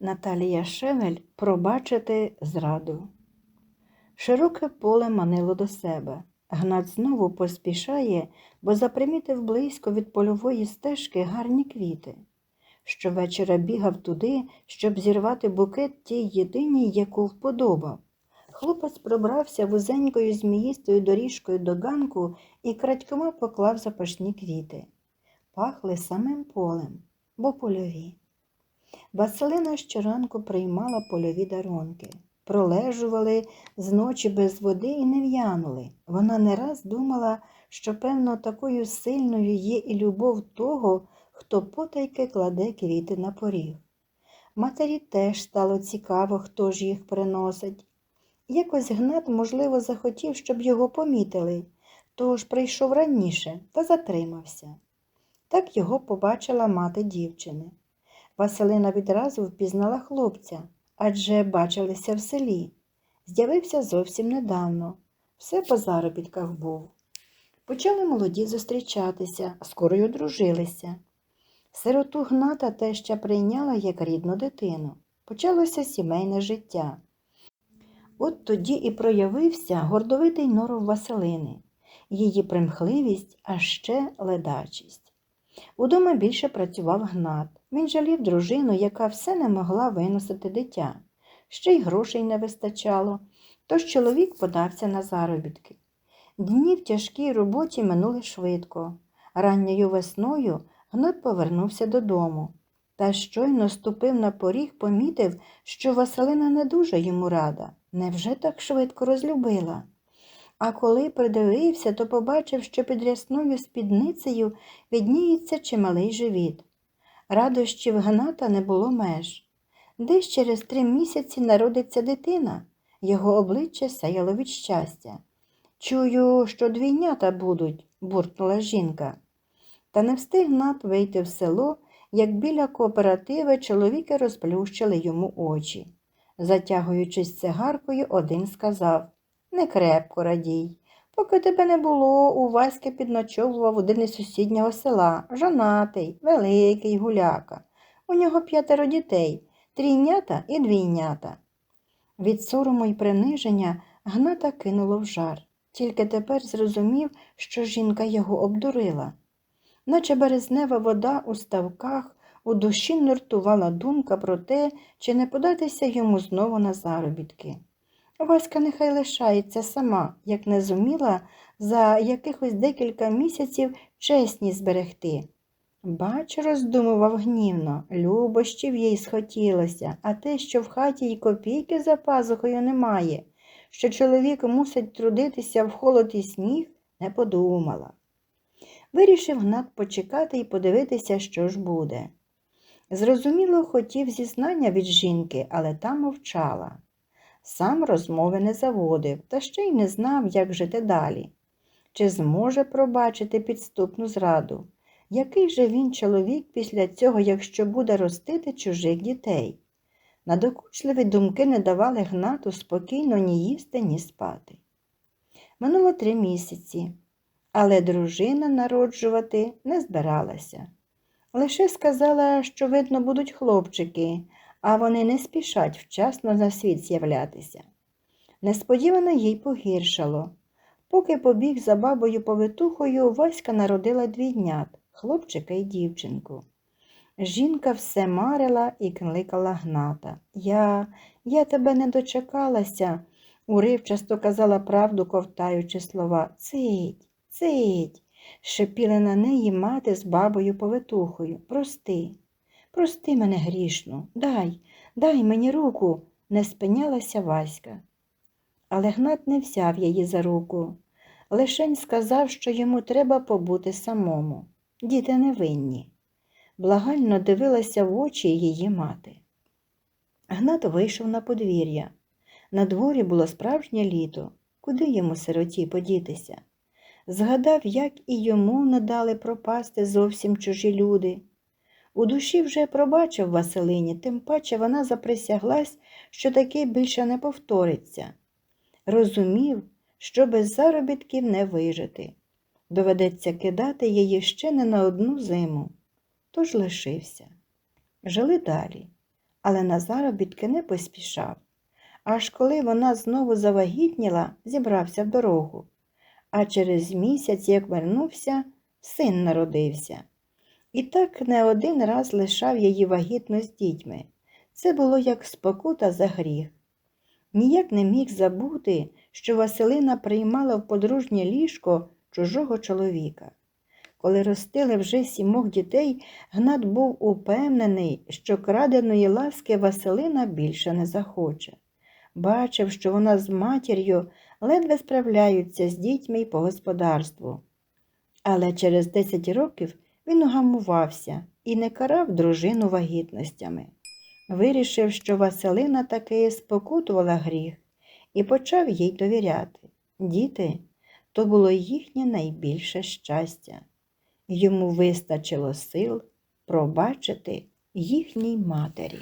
Наталія Шевель пробачити зраду. Широке поле манило до себе. Гнат знову поспішає, бо запримітив близько від польової стежки гарні квіти. Щовечора бігав туди, щоб зірвати букет тій єдиній, яку вподобав. Хлопець пробрався вузенькою зміїстою доріжкою до ганку і крадькома поклав запашні квіти. Пахли самим полем, бо польові. Василина щоранку приймала польові дарунки. Пролежували з ночі без води і не в'янули. Вона не раз думала, що, певно, такою сильною є і любов того, хто потайки кладе квіти на поріг. Матері теж стало цікаво, хто ж їх приносить. Якось Гнат, можливо, захотів, щоб його помітили, тож прийшов раніше та затримався. Так його побачила мати дівчини. Василина відразу впізнала хлопця, адже бачилися в селі. З'явився зовсім недавно. Все по заробітках був. Почали молоді зустрічатися, скоро й одружилися. Сироту Гната теща прийняла як рідну дитину. Почалося сімейне життя. От тоді і проявився гордовитий норов Василини, її примхливість, а ще ледачість. Удома більше працював Гнат. Він жалів дружину, яка все не могла виносити дитя. Ще й грошей не вистачало, тож чоловік подався на заробітки. Дні в тяжкій роботі минули швидко. Ранньою весною Гнат повернувся додому. Та щойно ступив на поріг, помітив, що Василина не дуже йому рада. Невже так швидко розлюбила? А коли придивився, то побачив, що під рясною спідницею відніється чималий живіт. Радощів Гната не було меж. Десь через три місяці народиться дитина, його обличчя сяяло від щастя. Чую, що двійнята будуть, буркнула жінка. Та не встиг Гнат вийти в село, як біля кооперативи чоловіки розплющили йому очі. Затягуючись цигаркою, один сказав Не крепко радій. Поки тебе не було, у Васьки підночовував один із сусіднього села, жонатий, великий гуляка. У нього п'ятеро дітей, трійнята і двійнята. Від сорому й приниження Гната кинуло в жар. Тільки тепер зрозумів, що жінка його обдурила. Наче березнева вода у ставках, у душі нуртувала думка про те, чи не податися йому знову на заробітки. Васька нехай лишається сама, як не зуміла за якихось декілька місяців чесність зберегти. Бач, роздумував гнівно, любощів їй схотілося, а те, що в хаті й копійки за пазухою немає, що чоловік мусить трудитися в холод і сніг, не подумала. Вирішив Гнат почекати і подивитися, що ж буде. Зрозуміло, хотів зізнання від жінки, але та мовчала. Сам розмови не заводив, та ще й не знав, як жити далі. Чи зможе пробачити підступну зраду? Який же він чоловік після цього, якщо буде ростити чужих дітей? Надокучливі думки не давали Гнату спокійно ні їсти, ні спати. Минуло три місяці, але дружина народжувати не збиралася. Лише сказала, що, видно, будуть хлопчики, а вони не спішать вчасно на світ з'являтися. Несподівано їй погіршало. Поки побіг за бабою повитухою, Васька народила двійнят хлопчика і дівчинку. Жінка все марила і кликала гната. Я, я тебе не дочекалася, уривчасто казала правду, ковтаючи слова. Цить, цить. Шепіли на неї мати з бабою повитухою. Прости, прости мене грішну, дай, дай мені руку, не спинялася Васька. Але Гнат не взяв її за руку. Лишень сказав, що йому треба побути самому. Діти невинні. Благально дивилася в очі її мати. Гнат вийшов на подвір'я. На дворі було справжнє літо. Куди йому сироті подітися? Згадав, як і йому не дали пропасти зовсім чужі люди. У душі вже пробачив Василині, тим паче вона заприсяглась, що таке більше не повториться. Розумів, що без заробітків не вижити. Доведеться кидати її ще не на одну зиму. Тож лишився. Жили далі. але на заробітки не поспішав. Аж коли вона знову завагітніла, зібрався в дорогу. А через місяць, як вернувся, син народився. І так не один раз лишав її вагітну з дітьми. Це було як спокута за гріх. Ніяк не міг забути, що Василина приймала в подружнє ліжко чужого чоловіка. Коли ростили вже сімох дітей, Гнат був упевнений, що краденої ласки Василина більше не захоче. Бачив, що вона з матір'ю ледве справляються з дітьми по господарству. Але через 10 років він угамувався і не карав дружину вагітностями. Вирішив, що Василина таки спокутувала гріх і почав їй довіряти. Діти то було їхнє найбільше щастя. Йому вистачило сил пробачити їхній матері.